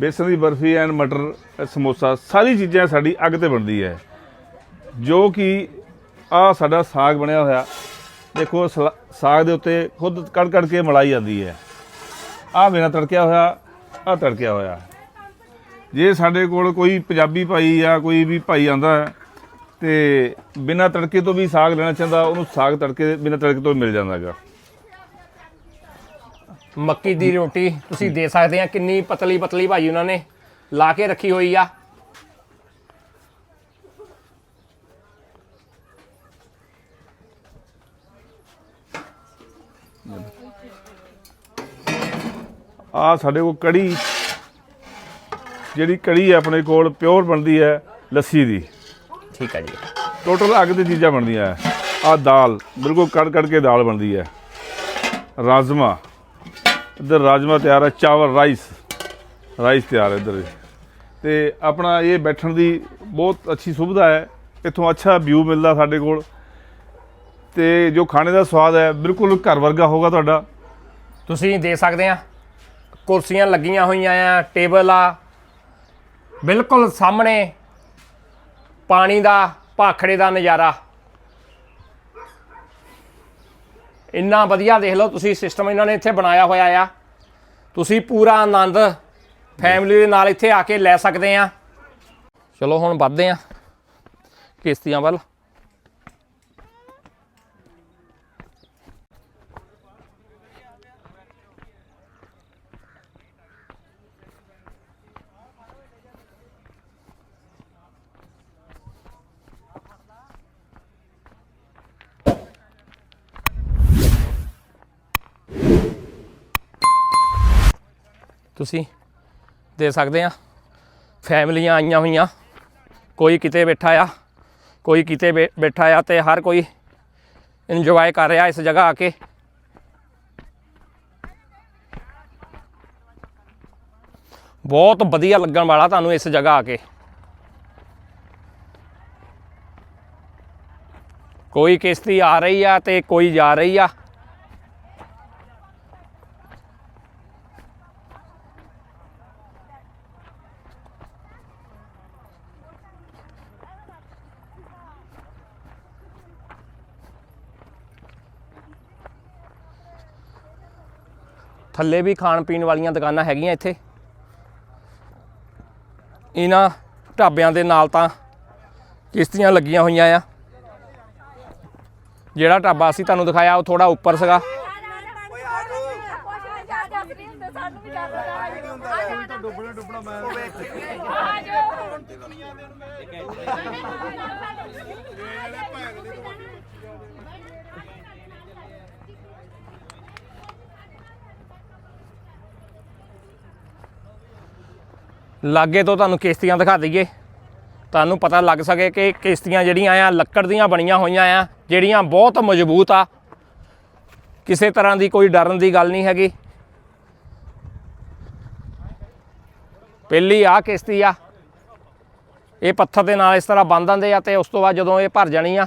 ਬੇਸਨ ਦੀ ਬਰਫੀ ਐਂਡ ਮਟਰ, ਸਮੋਸਾ, ਸਾਰੀ ਚੀਜ਼ਾਂ ਸਾਡੀ ਅੱਗ ਤੇ ਬਣਦੀ ਹੈ। ਜੋ ਕਿ ਆ ਸਾਡਾ ਸਾਗ ਬਣਿਆ ਹੋਇਆ। ਦੇਖੋ, ਸਲਾ- ਸਾਗ ਦੇ ਉੱਤੇ ਖੁਦ ਕੜ ਕੜ ਕੇ ਮਲਾਈ ਜਾਂਦੀ ਹੈ। ਆ ਮੇਰਾ ਤੜਕਿਆ ਹੋਇਆ ਆ ਤੜਕਿਆ ਹੋਇਆ। ਜੇ ਸਾਡੇ ਕੋਲ ਕੋਈ ਪੰਜਾਬੀ ਭਾਈ ਜਾਂ ਕੋਈ ਵੀ ਭਾਈ ਆਂਦਾ ਹੈ ਤੇ ਬਿਨਾਂ ਤੜਕੇ ਤੋਂ ਵੀ ਸਾਗ ਲੈਣਾ ਚਾਹੁੰਦਾ ਉਹਨੂੰ ਸਾਗ ਤੜਕੇ ਬਿਨਾਂ ਤੜਕੇ ਤੋਂ ਮਿਲ ਜਾਂਦਾ ਹੈਗਾ। ਮੱਕੀ ਦੀ ਰੋਟੀ ਤੁਸੀਂ ਦੇ ਸਕਦੇ ਆ ਕਿੰਨੀ ਪਤਲੀ ਪਤਲੀ ਭਾਈ ਉਹਨਾਂ ਨੇ ਲਾ ਕੇ ਰੱਖੀ ਹੋਈ ਆ। ਆ ਸਾਡੇ ਕੋਲ ਕੜੀ ਜਿਹੜੀ ਕੜੀ ਹੈ ਆਪਣੇ ਕੋਲ ਪਿਓਰ ਬਣਦੀ ਹੈ ਲੱਸੀ ਦੀ। ਠੀਕ ਹੈ ਜੀ। ਟੋਟਲ ਅੱਗ ਦੀ ਚੀਜ਼ਾਂ ਬਣਦੀਆਂ ਆ ਦਾਲ ਬਿਲਕੁਲ ਕੜ ਕੜ ਕੇ ਦਾਲ ਬਣਦੀ ਹੈ ਰਾਜਮਾ ਇੱਧਰ ਰਾਜਮਾ ਤਿਆਰ ਹੈ ਚਾਵਲ ਰਾਈਸ। ਰਾਈਸ ਤਿਆਰ ਹੈ ਇੱਧਰ ਤੇ ਆਪਣਾ ਇਹ ਬੈਠਣ ਦੀ ਬਹੁਤ ਅੱਛੀ ਸੁਵਿਧਾ ਹੈ ਇੱਥੋਂ ਅੱਛਾ ਵਿਊ ਮਿਲਦਾ ਸਾਡੇ ਕੋਲ। ਤੇ ਜੋ ਖਾਣੇ ਦਾ ਸਵਾਦ ਹੈ ਬਿਲਕੁਲ ਘਰ ਵਰਗਾ ਹੋਗਾ ਤੁਹਾਡਾ। ਤੁਸੀਂ ਦੇ ਸਕਦੇ ਆ ਕੁਰਸੀਆਂ ਲੱਗੀਆਂ ਹੋਈਆਂ ਆ ਟੇਬਲ ਆ। ਬਿਲਕੁਲ ਸਾਹਮਣੇ ਪਾਣੀ ਦਾ, ਭਾਖੜੇ ਦਾ ਨਜ਼ਾਰਾ। ਇੰਨਾ ਵਧੀਆ ਦੇਖ ਲਓ ਤੁਸੀਂ ਸਿਸਟਮ ਇਹਨਾਂ ਨੇ ਇੱਥੇ ਬਣਾਇਆ ਹੋਇਆ ਆ। ਤੁਸੀਂ ਪੂਰਾ ਆਨੰਦ ਫੈਮਿਲੀ ਦੇ ਨਾਲ ਇੱਥੇ ਆ ਕੇ ਲੈ ਸਕਦੇ ਆ। ਚਲੋ ਹੁਣ ਵੱਧਦੇ ਆ ਕਿਸ਼ਤੀਆਂ ਵੱਲ। ਤੁਸੀਂ ਦੇ ਸਕਦੇ ਆ। ਫੈਮਲੀਆਂ ਆਈਆਂ ਹੋਈਆਂ। ਕੋਈ ਕਿਤੇ ਬੈਠਾ ਆ, ਕੋਈ ਕਿਤੇ ਬੈ- ਬੈਠਾ ਆ ਤੇ ਹਰ ਕੋਈ ਇੰਜੋਏ ਕਰ ਰਿਹਾ ਇਸ ਜਗ੍ਹਾ ਆ ਕੇ। ਬਹੁਤ ਵਧੀਆ ਲੱਗਣ ਵਾਲਾ ਤੁਹਾਨੂੰ ਇਸ ਜਗ੍ਹਾ ਆ ਕੇ। ਕੋਈ ਕਿਸ਼ਤੀ ਆ ਰਹੀ ਆ ਤੇ ਕੋਈ ਜਾ ਰਹੀ ਆ। ਥੱਲੇ ਵੀ ਖਾਣ ਪੀਣ ਵਾਲੀਆਂ ਦੁਕਾਨਾਂ ਹੈਗੀਆਂ ਇੱਥੇ। ਇਹਨਾਂ ਢਾਬਿਆਂ ਦੇ ਨਾਲ ਤਾਂ ਕਿਸ਼ਤੀਆਂ ਲੱਗੀਆਂ ਹੋਈਆਂ ਆ। ਜਿਹੜਾ ਢਾਬਾ ਅਸੀਂ ਤੁਹਾਨੂੰ ਦਿਖਾਇਆ ਉਹ ਥੋੜਾ ਉੱਪਰ ਸੀਗਾ ਸਾਨੂੰ ਵੀ ਡਰ ਡੁੱਬਣਾ ਡੁੱਬਣਾ ਮੈਂ ਆ ਜਾਓ ਲਾਗੇ ਤੋਂ ਤੁਹਾਨੂੰ ਕਿਸ਼ਤੀਆਂ ਦਿਖਾ ਦਈਏ। ਤੁਹਾਨੂੰ ਪਤਾ ਲੱਗ ਸਕੇ ਕਿ ਕਿਸ਼ਤੀਆਂ ਜਿਹੜੀਆਂ ਆ, ਲੱਕੜ ਦੀਆਂ ਬਣੀਆਂ ਹੋਈਆਂ ਆ, ਜਿਹੜੀਆਂ ਬਹੁਤ ਮਜ਼ਬੂਤ ਆ। ਕਿਸੇ ਤਰ੍ਹਾਂ ਦੀ ਕੋਈ ਡਰਨ ਦੀ ਗੱਲ ਨਹੀਂ ਹੈਗੀ। ਪਹਿਲੀ ਆ ਕਿਸ਼ਤੀ ਆ। ਇਹ ਪੱਥਰ ਦੇ ਨਾਲ ਇਸ ਤਰ੍ਹਾਂ ਬੰਨ ਦਿੰਦੇ ਆ ਤੇ ਉਸ ਤੋਂ ਬਾਅਦ ਜਦੋਂ ਇਹ ਭਰ ਜਾਣੀ ਆ,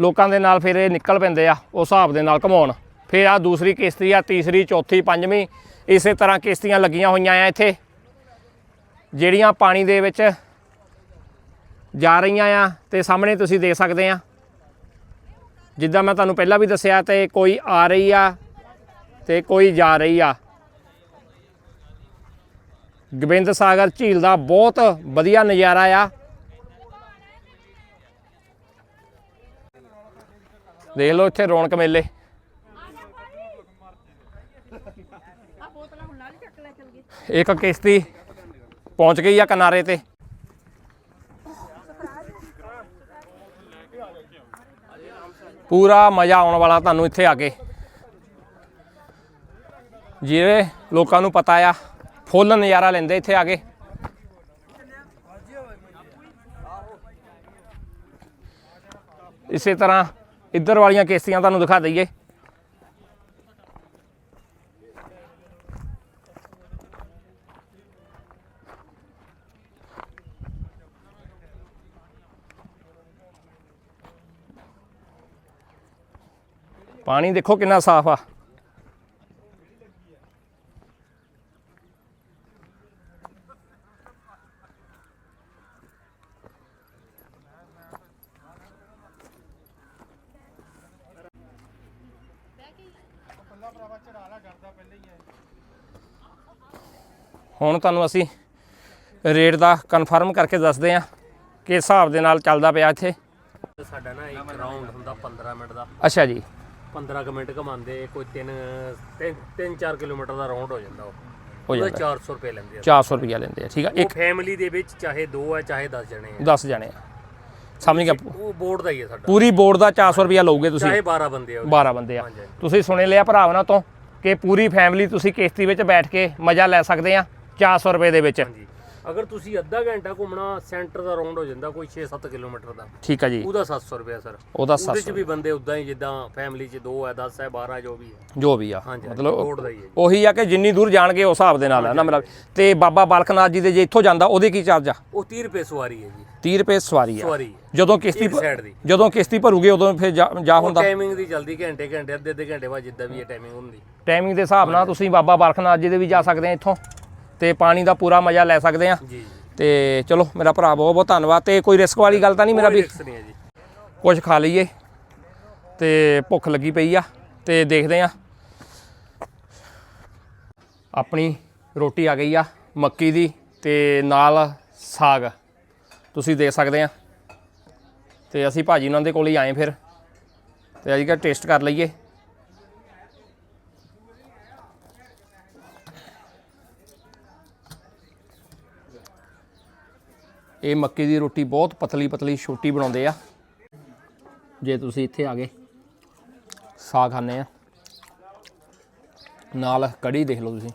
ਲੋਕਾਂ ਦੇ ਨਾਲ ਫਿਰ ਇਹ ਨਿਕਲ ਪੈਂਦੇ ਆ, ਉਸ ਹਿਸਾਬ ਦੇ ਨਾਲ ਘਮਾਉਣ। ਫਿਰ ਆ ਦੂਸਰੀ ਕਿਸ਼ਤੀ ਆ, ਤੀਸਰੀ, ਚੌਥੀ, ਪੰਜਵੀਂ, ਇਸੇ ਤਰ੍ਹਾਂ ਕਿਸ਼ਤੀਆਂ ਲੱਗੀਆਂ ਹੋਈਆਂ ਆ ਇੱਥੇ। ਜਿਹੜੀਆਂ ਪਾਣੀ ਦੇ ਵਿੱਚ ਜਾ ਰਹੀਆਂ ਆ ਤੇ ਸਾਹਮਣੇ ਤੁਸੀਂ ਦੇਖ ਸਕਦੇ ਆ। ਜਿੱਦਾਂ ਮੈਂ ਤੁਹਾਨੂੰ ਪਹਿਲਾਂ ਵੀ ਦੱਸਿਆ ਤੇ ਕੋਈ ਆ ਰਹੀ ਆ ਤੇ ਕੋਈ ਜਾ ਰਹੀ ਆ। ਗੋਬਿੰਦ ਸਾਗਰ ਝੀਲ ਦਾ ਬਹੁਤ ਵਧੀਆ ਨਜ਼ਾਰਾ ਆ। ਦੇਖ ਲਓ ਇੱਥੇ ਰੌਣਕ ਮੇਲੇ। ਇੱਕ ਕਿਸ਼ਤੀ ਪਹੁੰਚ ਗਈ ਆ ਕਿਨਾਰੇ ਤੇ। ਪੂਰਾ ਮਜ਼ਾ ਆਉਣ ਵਾਲਾ ਤੁਹਾਨੂੰ ਇੱਥੇ ਆ ਕੇ। ਜਿਹੜੇ ਲੋਕਾਂ ਨੂੰ ਪਤਾ ਆ, ਫੁੱਲ ਨਜ਼ਾਰਾ ਲੈਂਦੇ ਇੱਥੇ ਆ ਕੇ। ਇਸੇ ਤਰ੍ਹਾਂ ਇੱਧਰ ਵਾਲੀਆਂ ਕਿਸ਼ਤੀਆਂ ਤੁਹਾਨੂੰ ਦਿਖਾ ਦਈਏ। ਪਾਣੀ ਦੇਖੋ ਕਿੰਨਾ ਸਾਫ਼ ਆ। ਹੁਣ ਤੁਹਾਨੂੰ ਅਸੀਂ ਰੇਟ ਦਾ ਕਨਫਰਮ ਕਰਕੇ ਦੱਸਦੇ ਹਾਂ ਕਿ ਹਿਸਾਬ ਦੇ ਨਾਲ ਚੱਲਦਾ ਪਿਆ ਇੱਥੇ। ਸਾਡਾ ਨਾ ਇੱਕ ਰਾਉਂਡ ਹੁੰਦਾ 15 ਮਿੰਟ ਦਾ। ਅੱਛਾ ਜੀ। 15 ਕੁ ਮਿੰਟ ਘਮਾਉਂਦੇ ਕੋਈ 3 3 4 ਕਿਲੋਮੀਟਰ ਦਾ ਰਾਉਂਡ ਹੋ ਜਾਂਦਾ ਉਹ। ਹੋ ਉਹਦਾ ਜਾਂਦਾ। 400 ਰੁਪਏ ਲੈਂਦੇ ਆ। 400 ਰੁਪਇਆ ਲੈਂਦੇ ਆ ਠੀਕ ਆ। ਉਹ ਇੱਕ ਫੈਮਿਲੀ ਦੇ ਵਿੱਚ ਚਾਹੇ 2 ਹੈ ਚਾਹੇ 10 ਜਣੇ ਆ। 10 ਜਣੇ ਆ। ਸਮਝ ਗਿਆ? ਉਹ ਬੋਰਡ ਦਾ ਹੀ ਹੈ ਸਾਡਾ। ਪੂਰੀ ਬੋਰਡ ਦਾ 400 ਰੁਪਇਆ ਲਓਗੇ ਤੁਸੀਂ। ਚਾਹੇ 12 ਬੰਦੇ ਆ 12 ਬੰਦੇ ਆ। ਹਾਂਜੀ। ਤੁਸੀਂ ਸੁਣੇ ਲਿਆ ਭਰਾ ਉਹਨਾਂ ਤੋਂ ਕਿ ਪੂਰੀ ਫੈਮਿਲੀ ਤੁਸੀਂ ਕਿਸ਼ਤੀ ਵਿੱਚ ਬੈਠ ਕੇ ਮਜ਼ਾ ਲੈ ਸਕਦੇ ਆ 400 ਰੁਪਏ ਦੇ ਵਿੱਚ। ਹਾਂਜੀ। ਅਗਰ ਤੁਸੀਂ ਅੱਧਾ ਘੰਟਾ ਘੁੰਮਣਾ ਸੈਂਟਰ ਦਾ ਰਾਉਂਡ ਹੋ ਜਾਂਦਾ ਕੋਈ 6-7 ਕਿਲੋਮੀਟਰ ਦਾ। ਠੀਕ ਆ ਜੀ। ਉਹਦਾ 700 ਰੁਪਏ ਸਰ। ਉਹਦਾ ਉਹਦੇ ਚ 700 ਵੀ ਬੰਦੇ ਉਦਾਂ ਹੀ ਜਿੱਦਾਂ ਫੈਮਿਲੀ ਚ 2 ਹੈ 10 ਹੈ 12 ਜੋ ਵੀ ਹੈ। ਜੋ ਵੀ ਆ। ਮਤਲਬ ਹੀ ਹੈ। ਉਹੀ ਆ ਕਿ ਜਿੰਨੀ ਦੂਰ ਜਾਣਗੇ ਉਸ ਹਿਸਾਬ ਦੇ ਨਾਲ ਆ ਨਾ ਮੇਰਾ ਤੇ ਬਾਬਾ ਬਾਲਕਨਾਥ ਜੀ ਦੇ ਜੇ ਇੱਥੋਂ ਜਾਂਦਾ ਉਹਦੇ ਕੀ ਚਾਰਜ ਆ? ਉਹ 30 ਰੁਪਏ ਸਵਾਰੀ ਹੈ ਜੀ। 30 ਰੁਪਏ ਸਵਾਰੀ ਆ। ਸਵਾਰੀ। ਹੈ ਜਦੋਂ ਕਿਸ਼ਤੀ। ਜਦੋਂ ਕਿਸ਼ਤੀ ਭਰੂਗੇ ਉਦੋਂ ਫਿਰ ਜਾ ਹੁੰਦਾ। ਟਾਈਮਿੰਗ ਦੀ ਜਲਦੀ ਘੰਟੇ ਘੰਟੇ ਅੱਧੇ ਅੱਧੇ ਘੰਟੇ ਬਾਅਦ ਜਿੱਦਾਂ ਵੀ ਇਹ ਟਾਈਮਿੰਗ ਹੁੰਦੀ। ਟਾਈਮਿੰਗ ਦੇ ਹਿਸਾਬ ਨਾਲ ਤੁਸੀਂ ਬਾਬਾ ਬਾਲਕਨਾਥ ਜੀ ਦੇ ਵੀ ਜਾ ਸਕਦੇ ਆ ਇੱਥੋਂ। ਤੇ ਪਾਣੀ ਦਾ ਪੂਰਾ ਮਜ਼ਾ ਲੈ ਸਕਦੇ ਆ ਜੀ ਤੇ ਚਲੋ ਮੇਰਾ ਭਰਾ ਬਹੁਤ ਬਹੁਤ ਧੰਨਵਾਦ ਤੇ ਕੋਈ ਰਿਸਕ ਵਾਲੀ ਗੱਲ ਤਾਂ ਨਹੀਂ ਮੇਰਾ ਵੀ? ਕੁਝ ਖਾ ਲਈਏ ਤੇ ਭੁੱਖ ਲੱਗੀ ਪਈ ਆ ਤੇ ਦੇਖਦੇ ਆ ਆਪਣੀ ਰੋਟੀ ਆ ਗਈ ਆ ਮੱਕੀ ਦੀ ਤੇ ਨਾਲ ਸਾਗ। ਤੁਸੀਂ ਦੇਖ ਸਕਦੇ ਆ ਤੇ ਅਸੀਂ ਭਾਜੀ ਉਹਨਾਂ ਦੇ ਕੋਲ ਹੀ ਆਏ ਫਿਰ। ਤੇ ਅੱਜ ਕਾ ਟੇਸਟ ਕਰ ਲਈਏ। ਇਹ ਮੱਕੀ ਦੀ ਰੋਟੀ ਬਹੁਤ ਪਤਲੀ ਪਤਲੀ ਛੋਟੀ ਬਣਾਉਂਦੇ ਆ। ਜੇ ਤੁਸੀਂ ਇੱਥੇ ਆ ਗਏ, ਸਾਗ ਖਾਣੇ ਆ। ਨਾਲ ਕੜੀ ਦੇਖ ਲਓ ਤੁਸੀਂ।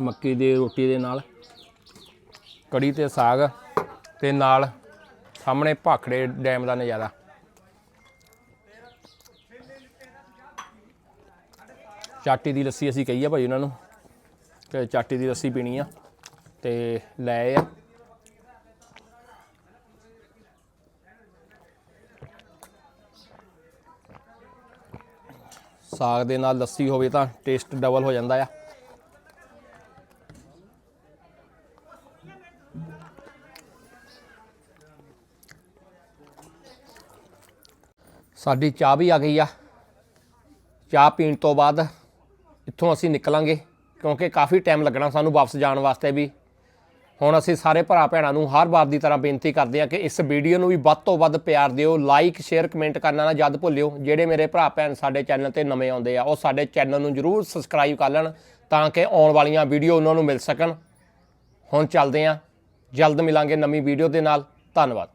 ਮੱਕੀ ਦੀ ਰੋਟੀ ਦੇ ਨਾਲ ਕੜੀ ਤੇ ਸਾਗ ਤੇ ਨਾਲ ਸਾਹਮਣੇ ਭਾਖੜੇ ਡੈਮ ਦਾ ਨਜ਼ਾਰਾ। ਚਾਟੀ ਦੀ ਲੱਸੀ ਅਸੀਂ ਕਹੀ ਆ ਭਾਈ ਉਹਨਾਂ ਨੂੰ। ਕਿ ਚਾਟੀ ਦੀ ਲੱਸੀ ਪੀਣੀ ਆ ਤੇ ਲੈ ਆ। ਸਾਗ ਦੇ ਨਾਲ ਲੱਸੀ ਹੋਵੇ ਤਾਂ ਟੇਸਟ ਡਬਲ ਹੋ ਜਾਂਦਾ ਆ। ਸਾਡੀ ਚਾਹ ਵੀ ਆ ਗਈ ਆ। ਚਾਹ ਪੀਣ ਤੋਂ ਬਾਅਦ ਇੱਥੋਂ ਅਸੀਂ ਨਿਕਲਾਂਗੇ। ਕਿਉਂਕਿ ਕਾਫੀ ਟਾਈਮ ਲੱਗਣਾ ਸਾਨੂੰ ਵਾਪਸ ਜਾਣ ਵਾਸਤੇ ਵੀ। ਹੁਣ ਅਸੀਂ ਸਾਰੇ ਭਰਾ ਭੈਣਾਂ ਨੂੰ ਹਰ ਵਾਰ ਦੀ ਤਰ੍ਹਾਂ ਬੇਨਤੀ ਕਰਦੇ ਹਾਂ ਕਿ ਇਸ ਵੀਡੀਓ ਨੂੰ ਵੀ ਵੱਧ ਤੋਂ ਵੱਧ ਪਿਆਰ ਦਿਓ ਲਾਈਕ ਸ਼ੇਅਰ ਕਮੈਂਟ ਕਰਨਾ ਨਾ ਜਦ ਭੁੱਲਿਓ। ਜਿਹੜੇ ਮੇਰੇ ਭਰਾ ਭੈਣ ਸਾਡੇ ਚੈਨਲ ਤੇ ਨਵੇਂ ਆਉਂਦੇ ਆ, ਉਹ ਸਾਡੇ ਚੈਨਲ ਨੂੰ ਜਰੂਰ ਸਬਸਕ੍ਰਾਈਬ ਕਰ ਲੈਣ ਤਾਂ ਕਿ ਆਉਣ ਵਾਲੀਆਂ ਵੀਡੀਓ ਉਹਨਾਂ ਨੂੰ ਮਿਲ ਸਕਣ। ਹੁਣ ਚੱਲਦੇ ਹਾਂ। ਜਲਦ ਮਿਲਾਂਗੇ ਨਵੀਂ ਵੀਡੀਓ ਦੇ ਨਾਲ। ਧੰਨਵਾਦ।